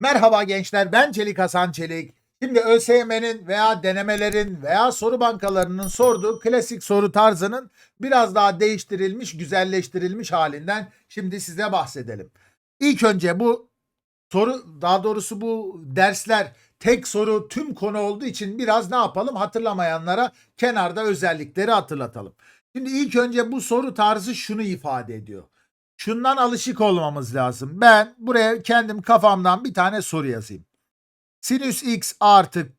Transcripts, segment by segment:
Merhaba gençler ben Çelik Hasan Çelik. Şimdi ÖSYM'nin veya denemelerin veya soru bankalarının sorduğu klasik soru tarzının biraz daha değiştirilmiş, güzelleştirilmiş halinden şimdi size bahsedelim. İlk önce bu soru daha doğrusu bu dersler tek soru tüm konu olduğu için biraz ne yapalım hatırlamayanlara kenarda özellikleri hatırlatalım. Şimdi ilk önce bu soru tarzı şunu ifade ediyor. Şundan alışık olmamız lazım. Ben buraya kendim kafamdan bir tane soru yazayım. Sinüs x artı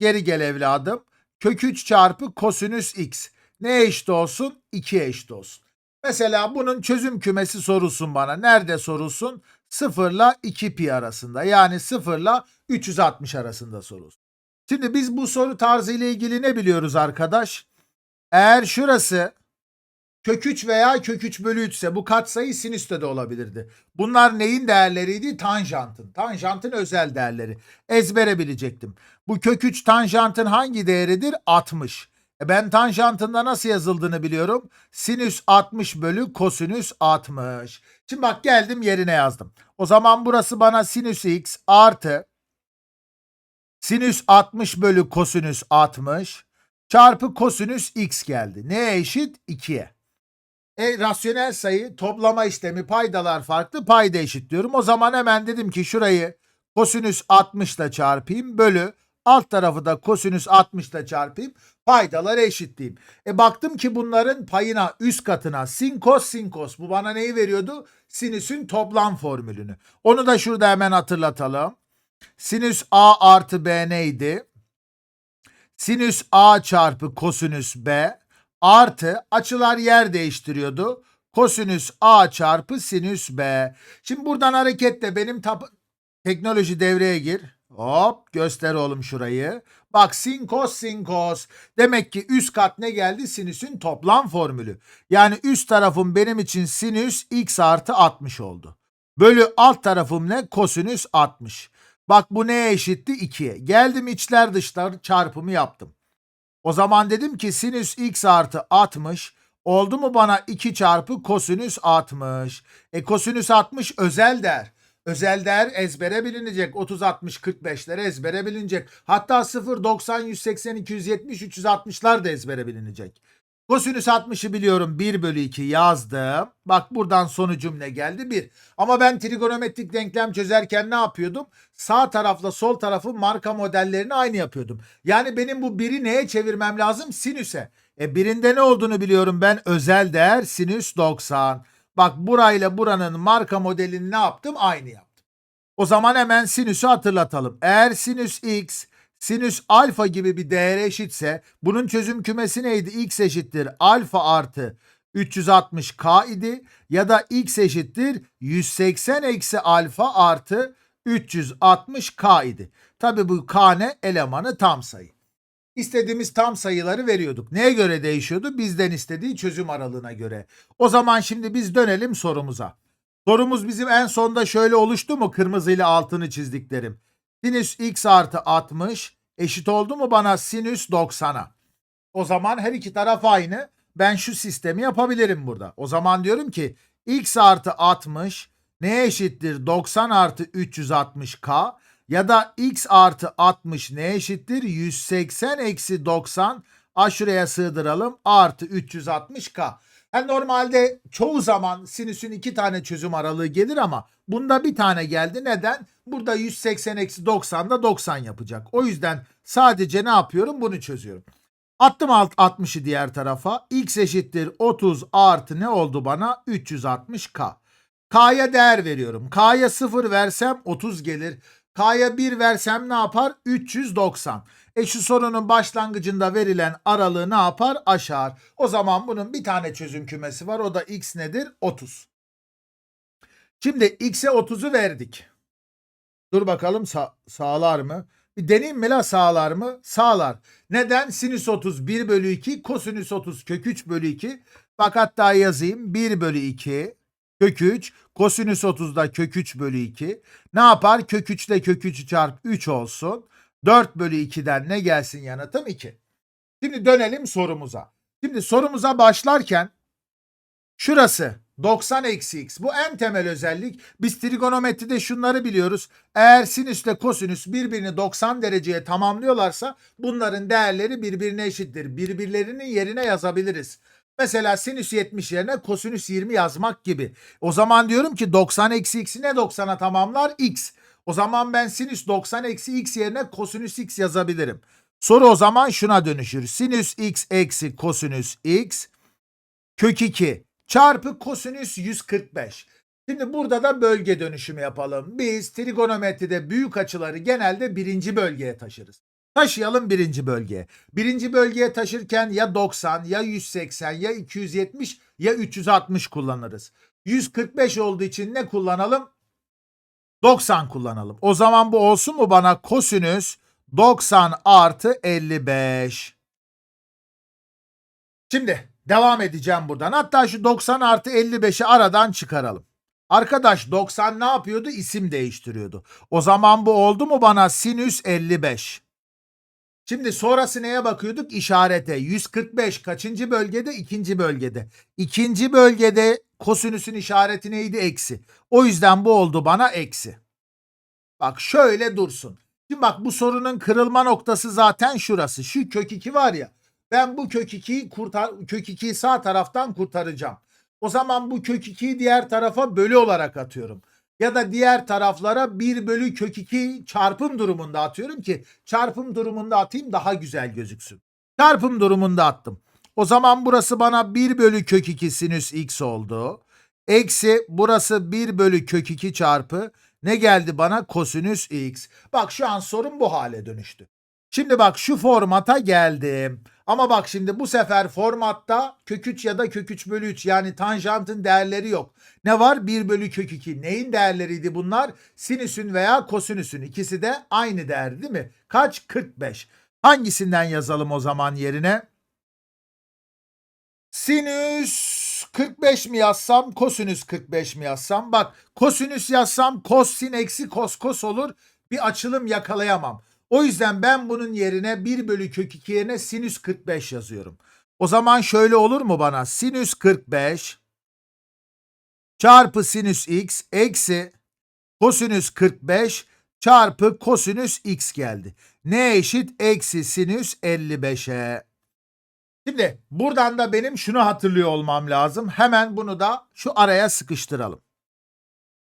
geri gel evladım. Kök 3 çarpı kosinüs x. Ne eşit olsun? 2'ye eşit olsun. Mesela bunun çözüm kümesi sorulsun bana. Nerede sorulsun? 0 ile 2 pi arasında. Yani 0 ile 360 arasında sorulsun. Şimdi biz bu soru tarzı ile ilgili ne biliyoruz arkadaş? Eğer şurası kök 3 veya kök 3 bölü 3 ise bu katsayı sinüste de olabilirdi. Bunlar neyin değerleriydi? Tanjantın. Tanjantın özel değerleri. Ezbere bilecektim. Bu kök 3 tanjantın hangi değeridir? 60. E ben tanjantında nasıl yazıldığını biliyorum. Sinüs 60 bölü kosinüs 60. Şimdi bak geldim yerine yazdım. O zaman burası bana sinüs x artı sinüs 60 bölü kosinüs 60 çarpı kosinüs x geldi. Neye eşit? 2'ye. E, rasyonel sayı toplama işlemi paydalar farklı payda eşit diyorum. O zaman hemen dedim ki şurayı kosinüs 60 ile çarpayım bölü alt tarafı da kosinüs 60 ile çarpayım paydaları eşitleyeyim. E baktım ki bunların payına üst katına sin kos sin kos bu bana neyi veriyordu? Sinüsün toplam formülünü. Onu da şurada hemen hatırlatalım. Sinüs a artı b neydi? Sinüs a çarpı kosinüs b artı açılar yer değiştiriyordu. Kosinüs a çarpı sinüs b. Şimdi buradan hareketle benim tap- teknoloji devreye gir. Hop göster oğlum şurayı. Bak sin kos sin kos. Demek ki üst kat ne geldi? Sinüsün toplam formülü. Yani üst tarafım benim için sinüs x artı 60 oldu. Bölü alt tarafım ne? Kosinüs 60. Bak bu neye eşitti? 2'ye. Geldim içler dışlar çarpımı yaptım. O zaman dedim ki sinüs x artı 60 oldu mu bana 2 çarpı kosinüs 60. E kosinüs 60 özel değer. Özel değer ezbere bilinecek. 30, 60, 45'ler ezbere bilinecek. Hatta 0, 90, 180, 270, 360'lar da ezbere bilinecek. Kosinüs 60'ı biliyorum 1 bölü 2 yazdım. Bak buradan sonucum ne geldi 1. Ama ben trigonometrik denklem çözerken ne yapıyordum? Sağ tarafla sol tarafın marka modellerini aynı yapıyordum. Yani benim bu biri neye çevirmem lazım? Sinüse. E birinde ne olduğunu biliyorum ben özel değer sinüs 90. Bak burayla buranın marka modelini ne yaptım? Aynı yaptım. O zaman hemen sinüsü hatırlatalım. Eğer sinüs x sinüs alfa gibi bir değere eşitse bunun çözüm kümesi neydi? x eşittir alfa artı 360k idi ya da x eşittir 180 eksi alfa artı 360k idi. Tabi bu k ne? Elemanı tam sayı. İstediğimiz tam sayıları veriyorduk. Neye göre değişiyordu? Bizden istediği çözüm aralığına göre. O zaman şimdi biz dönelim sorumuza. Sorumuz bizim en sonda şöyle oluştu mu? Kırmızıyla altını çizdiklerim. Sinüs x artı 60 eşit oldu mu bana sinüs 90'a? O zaman her iki taraf aynı. Ben şu sistemi yapabilirim burada. O zaman diyorum ki x artı 60 neye eşittir? 90 artı 360k ya da x artı 60 neye eşittir? 180 eksi 90 aşuraya sığdıralım artı 360k. Yani normalde çoğu zaman sinüsün iki tane çözüm aralığı gelir ama bunda bir tane geldi. Neden? Burada 180 eksi 90 da 90 yapacak. O yüzden sadece ne yapıyorum? Bunu çözüyorum. Attım alt 60'ı diğer tarafa. X eşittir 30 artı ne oldu bana? 360K. K'ya değer veriyorum. K'ya 0 versem 30 gelir. K'ya 1 versem ne yapar? 390. E şu sorunun başlangıcında verilen aralığı ne yapar? Aşar. O zaman bunun bir tane çözüm kümesi var. O da x nedir? 30. Şimdi x'e 30'u verdik. Dur bakalım sa- sağlar mı? Bir deneyeyim mi la sağlar mı? Sağlar. Neden? Sinüs 30 1 bölü 2, kosinüs 30 kök 3 bölü 2. Bak hatta yazayım 1 bölü 2 kök 3 kosinüs 30 da kök 3 bölü 2. Ne yapar? Kök 3 ile kök 3'ü çarp 3 olsun. 4 bölü 2'den ne gelsin yanıtım? 2. Şimdi dönelim sorumuza. Şimdi sorumuza başlarken şurası 90 eksi x. Bu en temel özellik. Biz trigonometride şunları biliyoruz. Eğer sinüsle kosinüs birbirini 90 dereceye tamamlıyorlarsa bunların değerleri birbirine eşittir. Birbirlerinin yerine yazabiliriz. Mesela sinüs 70 yerine kosinüs 20 yazmak gibi. O zaman diyorum ki 90 eksi x'i ne 90'a tamamlar? x. O zaman ben sinüs 90 eksi x yerine kosinüs x yazabilirim. Soru o zaman şuna dönüşür. Sinüs x eksi kosinüs x kök 2 çarpı kosinüs 145. Şimdi burada da bölge dönüşümü yapalım. Biz trigonometride büyük açıları genelde birinci bölgeye taşırız. Taşıyalım birinci bölgeye. Birinci bölgeye taşırken ya 90 ya 180 ya 270 ya 360 kullanırız. 145 olduğu için ne kullanalım? 90 kullanalım. O zaman bu olsun mu bana kosinüs 90 artı 55. Şimdi devam edeceğim buradan. Hatta şu 90 artı 55'i aradan çıkaralım. Arkadaş 90 ne yapıyordu? İsim değiştiriyordu. O zaman bu oldu mu bana sinüs 55. Şimdi sonrası neye bakıyorduk? İşarete. 145 kaçıncı bölgede? İkinci bölgede. İkinci bölgede kosinüsün işareti neydi? Eksi. O yüzden bu oldu bana eksi. Bak şöyle dursun. Şimdi bak bu sorunun kırılma noktası zaten şurası. Şu kök 2 var ya. Ben bu kök 2'yi kurtar kök 2'yi sağ taraftan kurtaracağım. O zaman bu kök 2'yi diğer tarafa bölü olarak atıyorum. Ya da diğer taraflara 1 bölü kök 2 çarpım durumunda atıyorum ki çarpım durumunda atayım daha güzel gözüksün. Çarpım durumunda attım. O zaman burası bana 1 bölü kök 2 sinüs x oldu. Eksi burası 1 bölü kök 2 çarpı ne geldi bana? Kosinüs x. Bak şu an sorun bu hale dönüştü. Şimdi bak şu formata geldim. Ama bak şimdi bu sefer formatta kök 3 ya da kök 3 bölü 3 yani tanjantın değerleri yok. Ne var? 1 bölü kök 2. Neyin değerleriydi bunlar? Sinüsün veya kosinüsün. İkisi de aynı değer değil mi? Kaç? 45. Hangisinden yazalım o zaman yerine? Sinüs 45 mi yazsam, kosinüs 45 mi yazsam? Bak kosinüs yazsam kos sin eksi kos kos olur. Bir açılım yakalayamam. O yüzden ben bunun yerine 1 bölü kök 2 yerine sinüs 45 yazıyorum. O zaman şöyle olur mu bana? Sinüs 45 çarpı sinüs x eksi kosinüs 45 çarpı kosinüs x geldi. Ne eşit? Eksi sinüs 55'e. Şimdi buradan da benim şunu hatırlıyor olmam lazım. Hemen bunu da şu araya sıkıştıralım.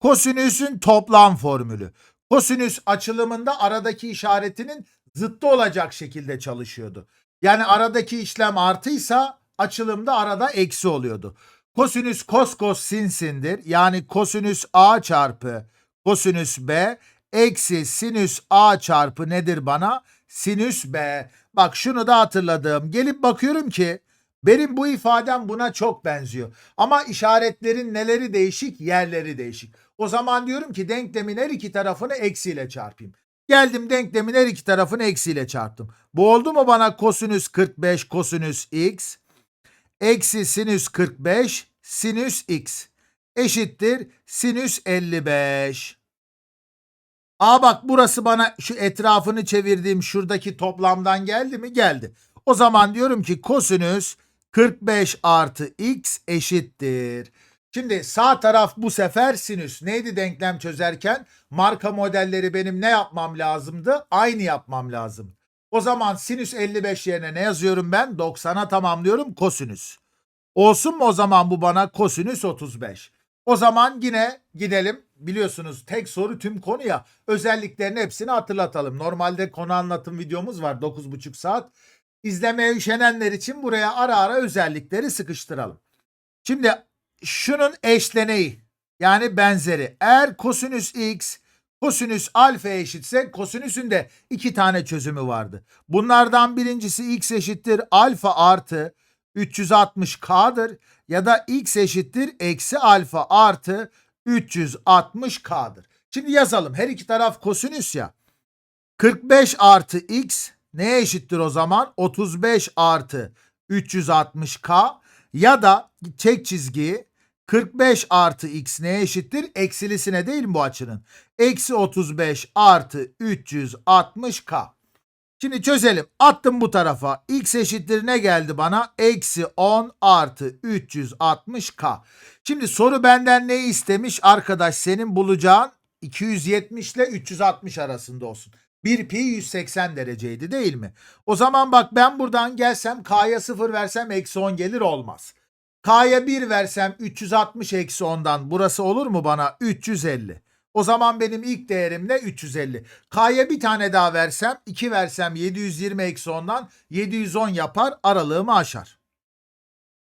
Kosinüsün toplam formülü. Kosinüs açılımında aradaki işaretinin zıttı olacak şekilde çalışıyordu. Yani aradaki işlem artıysa açılımda arada eksi oluyordu. Kosinüs kos kos sinsindir. Yani kosinüs a çarpı kosinüs b eksi sinüs a çarpı nedir bana? Sinüs b. Bak şunu da hatırladım. Gelip bakıyorum ki benim bu ifadem buna çok benziyor. Ama işaretlerin neleri değişik? Yerleri değişik. O zaman diyorum ki denklemin her iki tarafını eksiyle çarpayım. Geldim denklemin her iki tarafını eksiyle çarptım. Bu oldu mu bana kosinüs 45 kosinüs x eksi sinüs 45 sinüs x eşittir sinüs 55. Aa bak burası bana şu etrafını çevirdiğim şuradaki toplamdan geldi mi? Geldi. O zaman diyorum ki kosinüs 45 artı x eşittir. Şimdi sağ taraf bu sefer sinüs. Neydi denklem çözerken? Marka modelleri benim ne yapmam lazımdı? Aynı yapmam lazım. O zaman sinüs 55 yerine ne yazıyorum ben? 90'a tamamlıyorum kosinüs. Olsun mu o zaman bu bana kosinüs 35? O zaman yine gidelim. Biliyorsunuz tek soru tüm konu ya. Özelliklerini hepsini hatırlatalım. Normalde konu anlatım videomuz var 9,5 saat. İzlemeye üşenenler için buraya ara ara özellikleri sıkıştıralım. Şimdi şunun eşleneği yani benzeri. Eğer kosinüs x kosinüs alfa eşitse kosinüsün de iki tane çözümü vardı. Bunlardan birincisi x eşittir alfa artı 360k'dır ya da x eşittir eksi alfa artı 360k'dır. Şimdi yazalım. Her iki taraf kosinüs ya. 45 artı x neye eşittir o zaman? 35 artı 360k ya da çek çizgiyi 45 artı x neye eşittir? Eksilisine değil mi bu açının? Eksi 35 artı 360k. Şimdi çözelim. Attım bu tarafa. X eşittir ne geldi bana? Eksi 10 artı 360k. Şimdi soru benden ne istemiş? Arkadaş senin bulacağın 270 ile 360 arasında olsun. 1 pi 180 dereceydi değil mi? O zaman bak ben buradan gelsem k'ya 0 versem eksi 10 gelir olmaz. K'ya 1 versem 360 eksi 10'dan burası olur mu bana? 350. O zaman benim ilk değerim ne? 350. K'ya bir tane daha versem 2 versem 720 eksi 10'dan 710 yapar aralığımı aşar.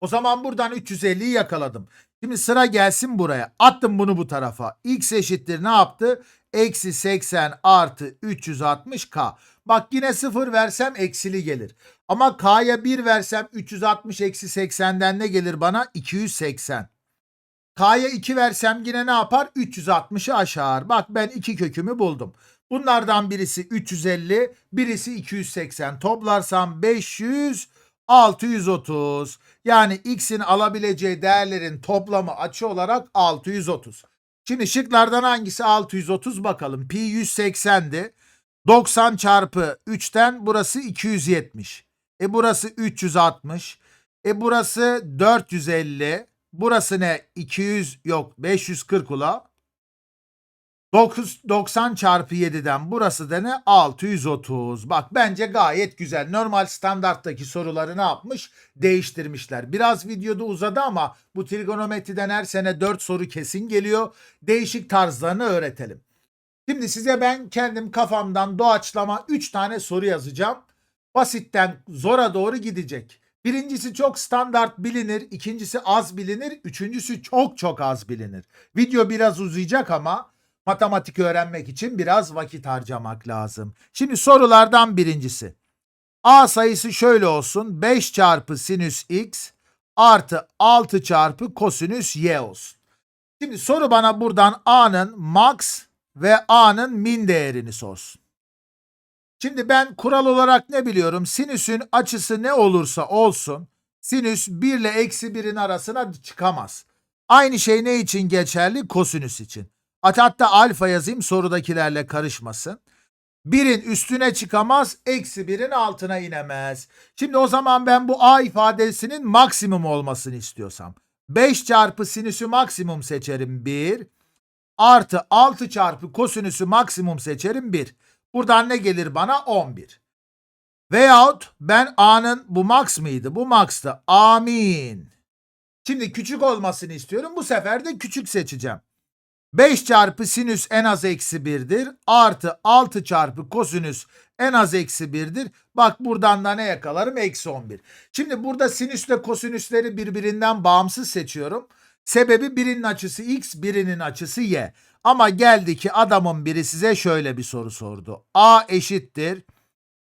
O zaman buradan 350'yi yakaladım. Şimdi sıra gelsin buraya. Attım bunu bu tarafa. X eşittir ne yaptı? Eksi 80 artı 360k. Bak yine 0 versem eksili gelir. Ama k'ya 1 versem 360 eksi 80'den ne gelir bana? 280. K'ya 2 versem yine ne yapar? 360'ı aşar. Bak ben iki kökümü buldum. Bunlardan birisi 350, birisi 280. Toplarsam 500, 630. Yani x'in alabileceği değerlerin toplamı açı olarak 630. Şimdi şıklardan hangisi 630 bakalım. Pi 180'di. 90 çarpı 3'ten burası 270. E burası 360. E burası 450. Burası ne? 200 yok 540 ula. 9, 90 çarpı 7'den burası da ne? 630. Bak bence gayet güzel. Normal standarttaki soruları ne yapmış? Değiştirmişler. Biraz videoda uzadı ama bu trigonometriden her sene 4 soru kesin geliyor. Değişik tarzlarını öğretelim. Şimdi size ben kendim kafamdan doğaçlama 3 tane soru yazacağım. Basitten zora doğru gidecek. Birincisi çok standart bilinir, ikincisi az bilinir, üçüncüsü çok çok az bilinir. Video biraz uzayacak ama matematik öğrenmek için biraz vakit harcamak lazım. Şimdi sorulardan birincisi. A sayısı şöyle olsun. 5 çarpı sinüs x artı 6 çarpı kosinüs y olsun. Şimdi soru bana buradan A'nın max ve A'nın min değerini sorsun. Şimdi ben kural olarak ne biliyorum? Sinüsün açısı ne olursa olsun sinüs 1 ile eksi 1'in arasına çıkamaz. Aynı şey ne için geçerli? Kosinüs için. Hatta alfa yazayım sorudakilerle karışmasın. 1'in üstüne çıkamaz, eksi 1'in altına inemez. Şimdi o zaman ben bu A ifadesinin maksimum olmasını istiyorsam. 5 çarpı sinüsü maksimum seçerim 1. Artı 6 çarpı kosinüsü maksimum seçerim 1. Buradan ne gelir bana? 11. Veyahut ben A'nın bu max mıydı? Bu max'tı. Amin. Şimdi küçük olmasını istiyorum. Bu sefer de küçük seçeceğim. 5 çarpı sinüs en az eksi 1'dir. Artı 6 çarpı kosinüs en az eksi 1'dir. Bak buradan da ne yakalarım? Eksi 11. Şimdi burada sinüsle kosinüsleri birbirinden bağımsız seçiyorum. Sebebi birinin açısı x, birinin açısı y. Ama geldi ki adamın biri size şöyle bir soru sordu. A eşittir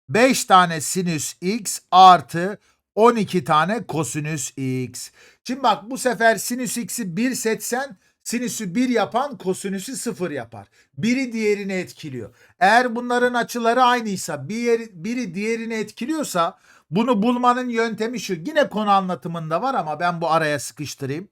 5 tane sinüs x artı 12 tane kosinüs x. Şimdi bak bu sefer sinüs x'i 1 seçsen sinüsü 1 yapan kosinüsü 0 yapar. Biri diğerini etkiliyor. Eğer bunların açıları aynıysa bir, biri diğerini etkiliyorsa bunu bulmanın yöntemi şu. Yine konu anlatımında var ama ben bu araya sıkıştırayım.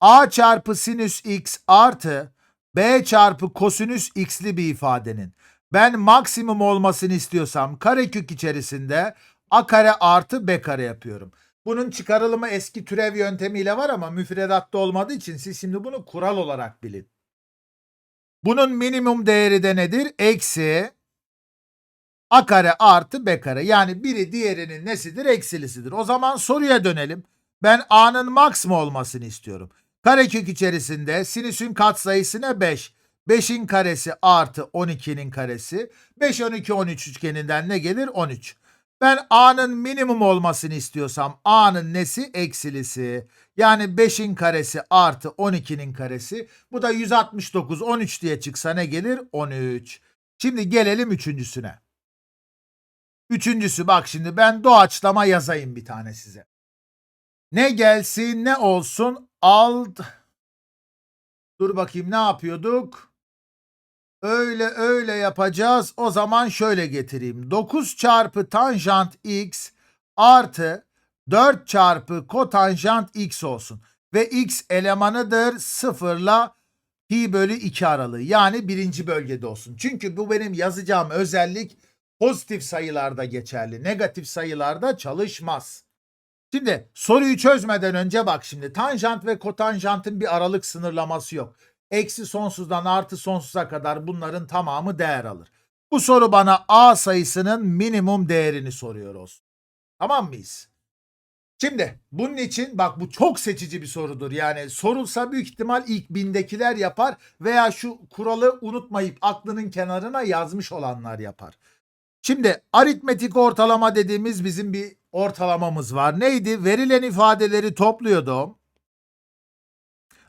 A çarpı sinüs x artı B çarpı kosinüs x'li bir ifadenin ben maksimum olmasını istiyorsam karekök içerisinde a kare artı b kare yapıyorum. Bunun çıkarılımı eski türev yöntemiyle var ama müfredatta olmadığı için siz şimdi bunu kural olarak bilin. Bunun minimum değeri de nedir? Eksi a kare artı b kare. Yani biri diğerinin nesidir? Eksilisidir. O zaman soruya dönelim. Ben a'nın maksimum olmasını istiyorum. Karekök içerisinde sinüsün katsayısı ne? 5. 5'in karesi artı 12'nin karesi. 5, 12, 13 üçgeninden ne gelir? 13. Ben a'nın minimum olmasını istiyorsam a'nın nesi? Eksilisi. Yani 5'in karesi artı 12'nin karesi. Bu da 169, 13 diye çıksa ne gelir? 13. Şimdi gelelim üçüncüsüne. Üçüncüsü bak şimdi ben doğaçlama yazayım bir tane size. Ne gelsin ne olsun alt. Dur bakayım ne yapıyorduk? Öyle öyle yapacağız. O zaman şöyle getireyim. 9 çarpı tanjant x artı 4 çarpı kotanjant x olsun. Ve x elemanıdır 0 ile pi bölü 2 aralığı. Yani birinci bölgede olsun. Çünkü bu benim yazacağım özellik pozitif sayılarda geçerli. Negatif sayılarda çalışmaz. Şimdi soruyu çözmeden önce bak şimdi tanjant ve kotanjantın bir aralık sınırlaması yok. Eksi sonsuzdan artı sonsuza kadar bunların tamamı değer alır. Bu soru bana A sayısının minimum değerini soruyor olsun. Tamam mıyız? Şimdi bunun için bak bu çok seçici bir sorudur. Yani sorulsa büyük ihtimal ilk bindekiler yapar veya şu kuralı unutmayıp aklının kenarına yazmış olanlar yapar. Şimdi aritmetik ortalama dediğimiz bizim bir ortalamamız var. Neydi? Verilen ifadeleri topluyordum.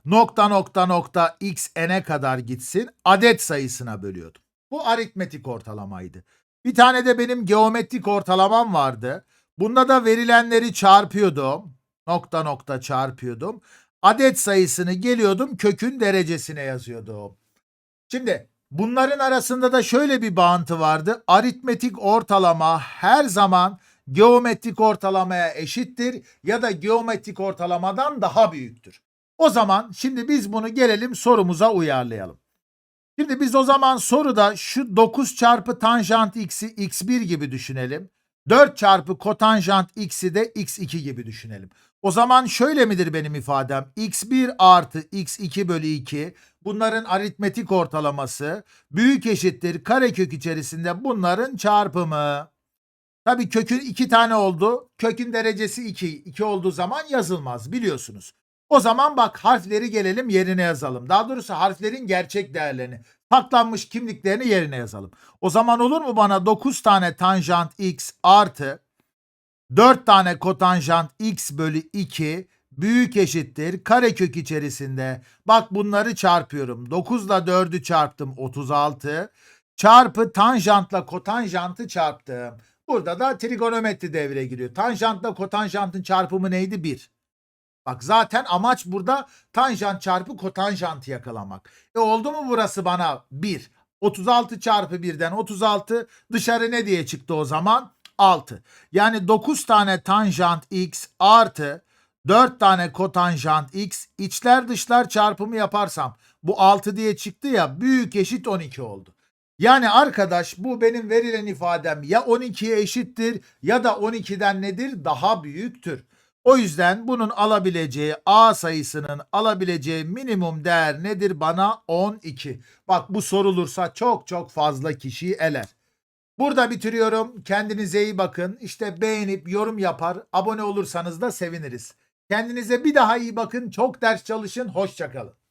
Nokta nokta nokta x n'e kadar gitsin. Adet sayısına bölüyordum. Bu aritmetik ortalamaydı. Bir tane de benim geometrik ortalamam vardı. Bunda da verilenleri çarpıyordum. Nokta nokta çarpıyordum. Adet sayısını geliyordum kökün derecesine yazıyordum. Şimdi bunların arasında da şöyle bir bağıntı vardı. Aritmetik ortalama her zaman geometrik ortalamaya eşittir ya da geometrik ortalamadan daha büyüktür. O zaman şimdi biz bunu gelelim sorumuza uyarlayalım. Şimdi biz o zaman soruda şu 9 çarpı tanjant x'i x1 gibi düşünelim. 4 çarpı kotanjant x'i de x2 gibi düşünelim. O zaman şöyle midir benim ifadem? x1 artı x2 bölü 2 bunların aritmetik ortalaması büyük eşittir karekök içerisinde bunların çarpımı. Tabii kökün 2 tane oldu. Kökün derecesi 2. 2 olduğu zaman yazılmaz biliyorsunuz. O zaman bak harfleri gelelim yerine yazalım. Daha doğrusu harflerin gerçek değerlerini, saklanmış kimliklerini yerine yazalım. O zaman olur mu bana 9 tane tanjant x artı 4 tane kotanjant x bölü 2 büyük eşittir karekök içerisinde. Bak bunları çarpıyorum. 9 ile 4'ü çarptım 36. Çarpı tanjantla kotanjantı çarptım. Burada da trigonometri devreye giriyor. Tanjantla kotanjantın çarpımı neydi? 1. Bak zaten amaç burada tanjant çarpı kotanjantı yakalamak. E oldu mu burası bana 1? 36 çarpı 1'den 36 dışarı ne diye çıktı o zaman? 6. Yani 9 tane tanjant x artı 4 tane kotanjant x içler dışlar çarpımı yaparsam bu 6 diye çıktı ya büyük eşit 12 oldu. Yani arkadaş bu benim verilen ifadem ya 12'ye eşittir ya da 12'den nedir? Daha büyüktür. O yüzden bunun alabileceği A sayısının alabileceği minimum değer nedir bana? 12. Bak bu sorulursa çok çok fazla kişiyi eler. Burada bitiriyorum. Kendinize iyi bakın. İşte beğenip yorum yapar, abone olursanız da seviniriz. Kendinize bir daha iyi bakın. Çok ders çalışın. Hoşçakalın.